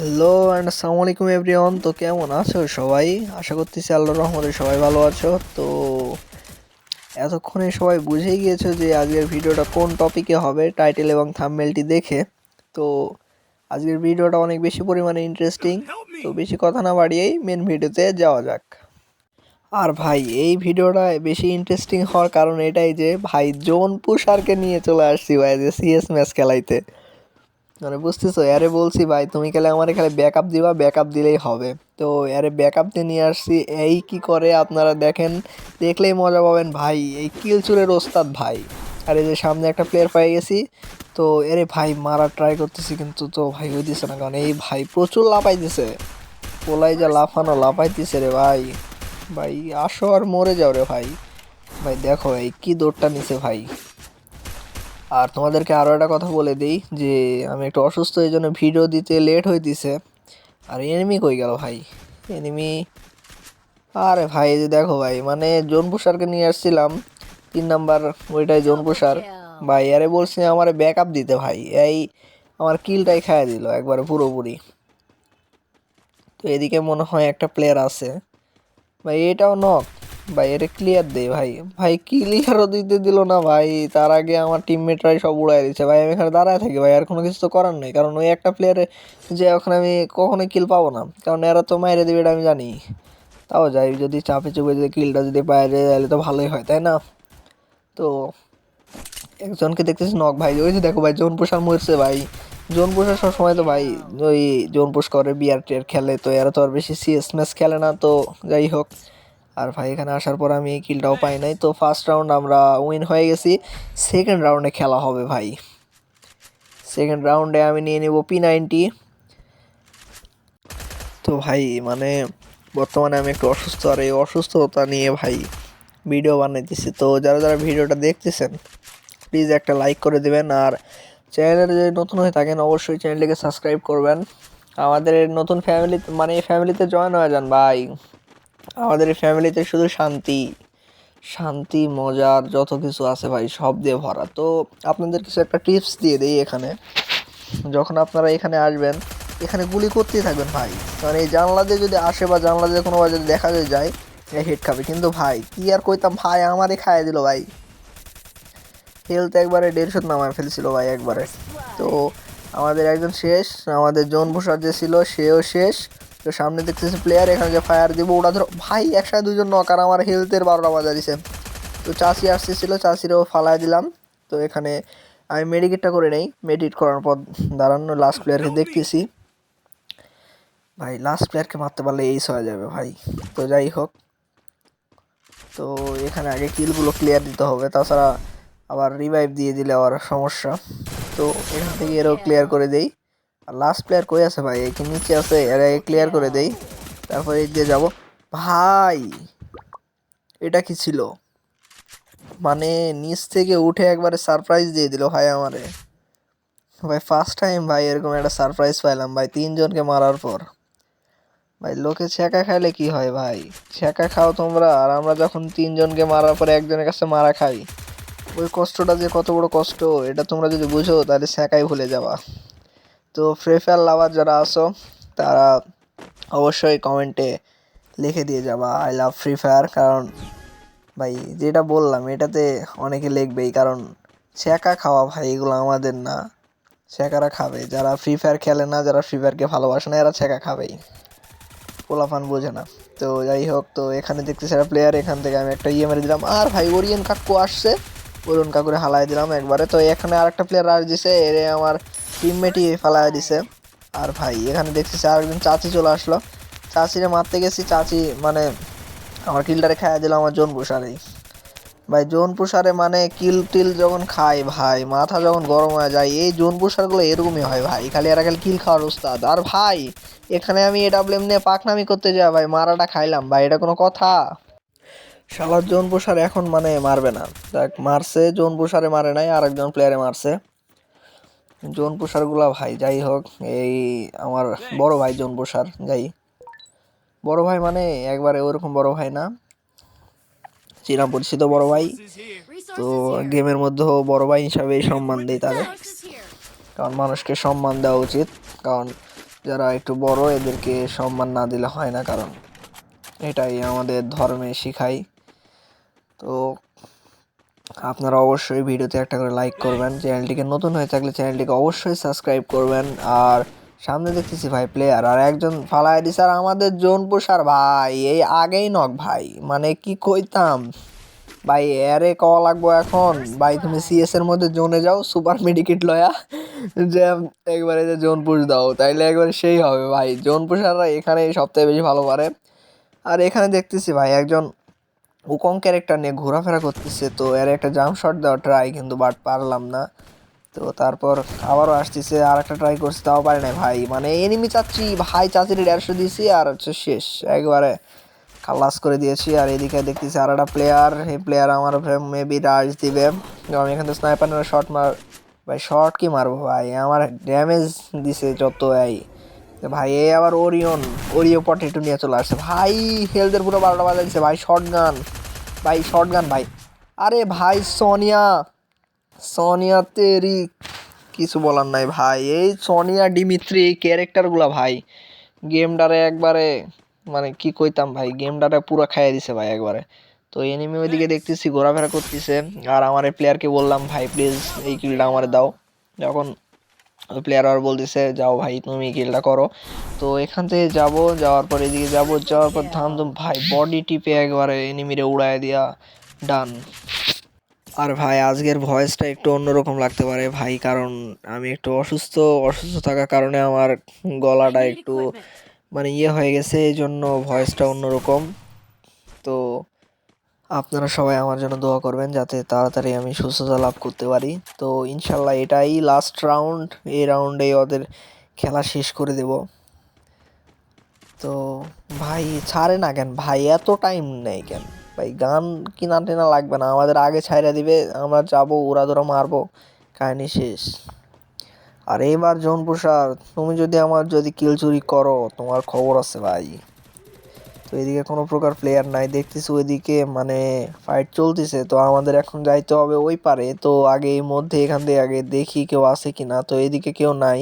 Hello and আসসালামু আলাইকুম everyone তো কেমন আছো সবাই? আশা করতেছি আল্লাহ রহমতে সবাই ভালো আছো। তো এতক্ষণে সবাই বুঝেই গিয়েছো যে আজকের ভিডিওটা কোন টপিকে হবে টাইটেল এবং থামমেলটি দেখে। তো আজকের ভিডিওটা অনেক বেশি পরিমাণে ইন্টারেস্টিং তো বেশি কথা না বাড়িয়েই মেন ভিডিওতে যাওয়া যাক। আর ভাই, এই ভিডিওটা বেশি ইন্টারেস্টিং হওয়ার কারণ এটাই যে, ভাই জোন পুষারকে নিয়ে চলে আসছি, ভাই, যে সিএস ম্যাচ খেলাইতে। মানে বুঝতেছো, আরে বলছি ভাই, তুমি খেলে আমার এখানে ব্যাকআপ দিবা ব্যাকআপ দিলেই হবে। তো আরে ব্যাকআপ দিয়ে নিয়ে আসছি, এই কি করে আপনারা দেখেন, দেখলেই মজা পাবেন ভাই, এই কিলচুরের ওস্তাদ ভাই। আর এই যে সামনে একটা প্লেয়ার পেয়ে গেছি, তো এরে ভাই মারা ট্রাই করতেছি কিন্তু তো ভাই ওই দিছে না, কারণ এই ভাই প্রচুর লাফাইতেছে। পোলাই যা লাফানো, লাফাইতেছে রে ভাই। ভাই, আসো আর মরে যাও রে ভাই। ভাই, দেখো এই কি দৌড়টা নিছে ভাই। আর তোমাদেরকে আরও একটা কথা বলে দিই, যে আমি একটু অসুস্থ, এই জন্য ভিডিও দিতে লেট হইতেছে। আর এনিমি কই গেল ভাই? এনিমি আরে ভাই যে দেখো ভাই মানে জোন পুষারকে নিয়ে আসছিলাম, তিন নাম্বার ওইটাই জোন পুষার ভাই, আরে বলছি আমার ব্যাকআপ দিতে ভাই, এই আমার কিলটাই খাইয়ে দিল একবারে পুরোপুরি। তো এদিকে মনে হয় একটা প্লেয়ার আছে। ভাই, এটাও নক ভাই, এটা ক্লিয়ার দে ভাই। ভাই ক্লিয়ারও দিতে দিল না ভাই। তার আগে আমার টিমমেটরাই সব উড়াই দিচ্ছে ভাই, আমি এখানে দাঁড়ায় থাকি ভাই, আর কোনো কিছু তো করার নেই। কারণ ওই একটা প্লেয়ারে যে ওখানে আমি কখনোই কিল পাবো না। কারণ এরা তো মাইরে দেবে এটা আমি জানি। তাও যাই, যদি চাপে চুপে যদি কিলটা যদি পায় যায়, তাহলে তো ভালোই হয়, তাই না? তো একজনকে দেখতেছি নক ভাই। ওই যে দেখো ভাই জোন পোষার মরছে ভাই। জোন পোষার সবসময় তো ভাই, ওই জোন পোষ করে বিয়ার টিয়ার খেলে। তো এরা তো আর বেশি সিএস ম্যাচ খেলে না, তো যাই হোক। আর ভাই, এখানে আসার পর আমি কিলটাও পাই নাই। তো ফার্স্ট রাউন্ড আমরা উইন হয়ে গেছি। সেকেন্ড রাউন্ডে খেলা হবে ভাই। সেকেন্ড রাউন্ডে আমি নিয়ে নেব পি নাইনটি তো ভাই মানে বর্তমানে আমি একটু অসুস্থ। আর এই অসুস্থতা নিয়ে ভাই ভিডিও বানাইতেছি। তো যারা যারা ভিডিওটা দেখতেছেন প্লিজ একটা লাইক করে দেবেন। আর চ্যানেলের যদি নতুন হয়ে থাকেন, অবশ্যই চ্যানেলটিকে সাবস্ক্রাইব করবেন। আমাদের নতুন ফ্যামিলি মানে এই ফ্যামিলিতে জয়েন হয়ে যান ভাই। আমাদের ফ্যামিলিতে শুধু শান্তি শান্তি, মজার যত কিছু আছে ভাই, সব দিয়ে ভরা। তো আপনাদের কিছু একটা টিপস দিয়ে দিই এখানে। যখন আপনারা এখানে আসবেন, এখানে গুলি করতেই থাকবেন ভাই। কারণ এই জানলা দিয়ে যদি আসে বা জানলা দিয়ে কোনো যদি দেখা যায় হেড খাবে। কিন্তু ভাই, কি আর কইতাম, ভাই আমারই খাইয়ে দিল ভাই। হেলথ একবারে দেড়শো নামায় ফেলছিল ভাই একবারে। তো আমাদের একজন শেষ, আমাদের জোন ভূষার যে ছিল, সেও শেষ। তো সামনে দেখতেছি প্লেয়ার এখানে যে ফায়ার দিব ওটা ধরো, ভাই, একসাথে দুজন নকার আমার হেলথের বারোটা বাজা দিছে। তো চাষি আসতেছিল, চাষিরও ফালায় দিলাম। তো এখানে আমি মেডিকেটটা করে নেই মেডিকেট করার পর দাঁড়ানো লাস্ট প্লেয়ারকে দেখতেছি। ভাই লাস্ট প্লেয়ারকে মারতে পারলে এইস হয়ে যাবে, ভাই। তো যাই হোক। তো এখানে আগে কিলগুলো ক্লিয়ার দিতে হবে, তাছাড়া আবার রিভাইভ দিয়ে দিলে আবার সমস্যা। তো এখান থেকে এরও ক্লিয়ার করে দেই। লাস্ট প্লেয়ার কই আছে ভাই? একে নিচে আছে? এর ক্লিয়ার করে দেই। তারপরে এই দিয়ে যাব। ভাই, এটা কি ছিল? মানে নিচ থেকে উঠে একবারে সারপ্রাইজ দিয়ে দিল ভাই আমারে। ভাই ফার্স্ট টাইম ভাই এরকম একটা সারপ্রাইজ পাইলাম ভাই, তিনজনকে মারার পর। ভাই, লোকে ছ্যাঁকা খাইলে কি হয় ভাই? ছ্যাঁকা খাও তোমরা, আর আমরা যখন তিনজনকে মারার পরে একজনের কাছে মারা খাই, ওই কষ্টটা যে কত বড় কষ্ট, এটা তোমরা যদি বুঝো, তাহলে ছ্যাঁকাই ভুলে যাবা। তো ফ্রি ফায়ার লাভার যারা আসো তারা অবশ্যই কমেন্টে লিখে দিয়ে যাবা আই লাভ ফ্রি ফায়ার কারণ ভাই, যেটা বললাম, এটাতে অনেকে লিখবেই কারণ ছ্যাঁকা খাওয়া ভাই, এগুলো আমাদের না। ছ্যাঁকারা খাবে। যারা ফ্রি ফায়ার খেলে না, যারা ফ্রি ফায়ারকে ভালোবাসে না, এরা ছ্যাঁকা খাবেই। পোলাফান বোঝে না। তো যাই হোক, তো এখানে দেখতেছি একটা প্লেয়ার এখান থেকে আমি একটা ইয়ে মেরে দিলাম। আর ভাই, ওরিয়ন কাকু আসছে। ওরিয়ন কাকুরে হালাই দিলাম একবারে। তো এখানে আরেকটা প্লেয়ার আর দিছে এরে আমার টিমমেটই ফালাই দিছে। আর ভাই, এখানে দেখতেছি আরেকজন চাচি চলে আসলো। চাচিরে মারতে গেছি, চাচি মানে আমার কিলটারে খাইয়া দিল আমার জোন পুষারেই। ভাই, জোন পুষারে মানে কিল টিল যখন খায় ভাই, মাথা যখন গরম হয়ে যায়, এই জোন পুষারগুলো এরকমই হয় ভাই। খালি এরা খালি কিল খাওয়ার উস্তাদ। আর ভাই, এখানে আমি এডাব্লিউএম নিয়ে পাকনামি করতে যাই ভাই, মারাটা খাইলাম। ভাই, এটা কোনো কথা? শালার জোন পুষার এখন মানে মারবে না। দেখ, মারছে, জোন পুষারে মারে নাই আর একজন প্লেয়ারে মারছে। জোন পুষারগুলা ভাই, যাই হোক, এই আমার বড় ভাই জোন প্রসার যাই। বড় ভাই মানে একবারে ওরকম বড় ভাই না। চেনা পরিচিত বড় ভাই। তো গেমের মধ্যেও বড় ভাই হিসাবে সম্মান দেয় তাদের। কারণ মানুষকে সম্মান দেওয়া উচিত। কারণ যারা একটু বড়, এদেরকে সম্মান না দিলে হয় না। কারণ এটাই আমাদের ধর্মে শিখাই। তো আপনারা অবশ্যই ভিডিওতে একটা করে লাইক করবেন। চ্যানেলটিকে নতুন হয়ে থাকলে চ্যানেলটিকে অবশ্যই সাবস্ক্রাইব করবেন। আর সামনে দেখতেছি ভাই প্লেয়ার আর একজন ফালাই দিছে, আর আমাদের জোনপুর সার ভাই, এই আগেই নক ভাই। মানে কি কইতাম? ভাই এরে কওয়া লাগবো এখন। ভাই, তুমি সিএস এর মধ্যে জোনে যাও সুপার মেডিকেট লয়া। যে একবারে যে জোন পুশ দাও, তাইলে একবারে সেই হবে ভাই। জোন পুষাররা এখানে সবথেকে বেশি ভালো পারে। আর এখানে দেখতেছি ভাই, একজন উকং ক্যারেক্টার নিয়ে ঘোরাফেরা করতেছে, তো এর একটা জাম্প শট দেওয়া ট্রাই কিন্তু বাট পারলাম না। তো তারপর আবারও আসতেছে আর একটা ট্রাই করছে, তাও পারে না ভাই। মানে এনিমি চাচ্ছি, ভাই চাচির দেড়শো দিয়েছি, আর হচ্ছে শেষ। একবারে খালাস করে দিয়েছি, আর এদিকে দেখতেছি আর একটা প্লেয়ার এই প্লেয়ার আমার মেবি রাজ দিবে। আমি এখান থেকে স্নাইপার শর্ট মার ভাই শর্ট কি মারবো ভাই? আমার ড্যামেজ দিছে যত এই ভাই এ আবার ওরিয়ন ওরিও পটেটো নিয়ে চলে আসছে। ভাই হেলথের পুরো বারোটা বাজা দিচ্ছে ভাই শর্ট গান ভাই শর্ট গান ভাই। আরে ভাই সোনিয়া সোনিয়া তেরি কিছু বলার নাই ভাই। এই সোনিয়া ডিমিত্রি এই ক্যারেক্টারগুলো ভাই। গেমটারে একবারে মানে কি কইতাম ভাই? গেমটারে পুরো খাইয়ে দিছে ভাই একবারে। তো এনিমি ওইদিকে দেখতেছি ঘোরাফেরা করতেছে। আর আমার এই প্লেয়ারকে বললাম ভাই প্লিজ এই কিলটা আমার দাও। যখন প্লেয়ার আর বলতেছে, যাও ভাই, তুমি কিলটা করো। তো এখান থেকে যাব, যাওয়ার পর এদিকে যাব, যাওয়ার পর ধাম ধুম ভাই বডি টিপে একবারে এনিমিরে উড়ায় দিয়া ডান আর ভাই, আজকের ভয়েসটা একটু অন্যরকম লাগতে পারে, ভাই, কারণ আমি একটু অসুস্থ অসুস্থ থাকার কারণে আমার গলাটা একটু মানে ইয়ে হয়ে গেছে এই জন্য ভয়েসটা অন্যরকম। তো আপনারা সবাই আমার জন্য দোয়া করবেন যাতে তাড়াতাড়ি আমি সুস্থতা লাভ করতে পারি। তো ইনশাল্লাহ এটাই লাস্ট রাউন্ড এই রাউন্ডে ওদের খেলা শেষ করে দেব। তো ভাই, ছাড়ে না কেন? ভাই, এত টাইম নেই কেন? ভাই, গান কিনা টেনা লাগবে না। আমাদের আগে ছাইরা দিবে, আমরা যাব, ওরা ধরো মারবো। কাহিনি শেষ। আর এইবার জন তুমি যদি আমার যদি কিল চুরি করো, তোমার খবর আছে ভাই। তো এদিকে কোনো প্রকার প্লেয়ার নাই। দেখতেছি ওইদিকে মানে ফাইট চলতেছে, তো আমাদের এখন যাইতে হবে ওই পারে। তো আগে এই মধ্যে এখান থেকে আগে দেখি কেউ আছে কি না তো এদিকে কেউ নাই,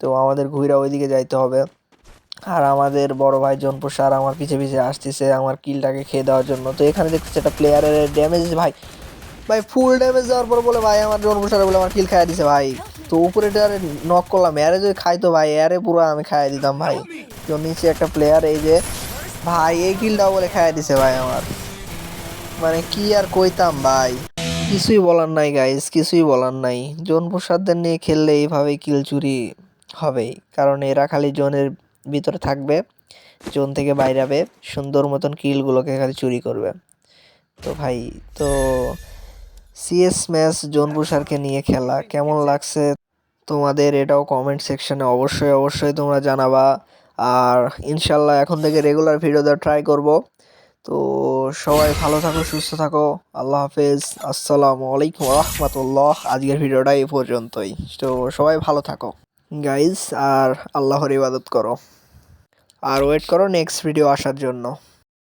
তো আমাদের ঘুরা ওইদিকে যাইতে হবে। আর আমাদের বড় ভাই জনপুর স্যার আমার পিছে পিছে আসতেছে আমার কিলটাকে খেয়ে দেওয়ার জন্য। তো এখানে দেখতেছি একটা প্লেয়ারের ড্যামেজ ভাই ভাই ফুল ড্যামেজ দেওয়ার পর বলে, ভাই, আমার জনপুর বলে আমার কিল খাইয়া দিছে, ভাই। তো উপরে নক করলাম। এরে যদি খাইতো, ভাই এরে পুরো আমি খাইয়া দিতাম, ভাই। তো নিচে একটা প্লেয়ার এই যে ভাই, এই কিলটাও বলে খাইয়া দিছে ভাই আমার। মানে কি আর কইতাম ভাই? কিছুই বলার নাই গাইস কিছুই বলার নাই। জোন প্রসাদদের নিয়ে খেললে এইভাবেই কিল চুরি হবেই। কারণ এরা খালি জোনের ভিতরে থাকবে, জোন থেকে বাইরাবে, সুন্দর মতন কিলগুলোকে খালি চুরি করবে। তো ভাই, তো সিএস ম্যাচ জোন প্রসারকে নিয়ে খেলা, কেমন লাগছে তোমাদের এটাও কমেন্ট সেকশনে অবশ্যই অবশ্যই তোমরা জানাবা। আর ইনশাল্লাহ এখন থেকে রেগুলার ভিডিও দেওয়ার ট্রাই করব। তো সবাই ভালো থাকো, সুস্থ থাকো। আল্লাহ হাফেজ। আসসালামু আলাইকুম রহমতুল্লাহ। আজকের ভিডিওটা এই পর্যন্তই। তো সবাই ভালো থাকো। গাইজ আর আল্লাহর ইবাদত করো। আর ওয়েট করো নেক্সট ভিডিও আসার জন্য।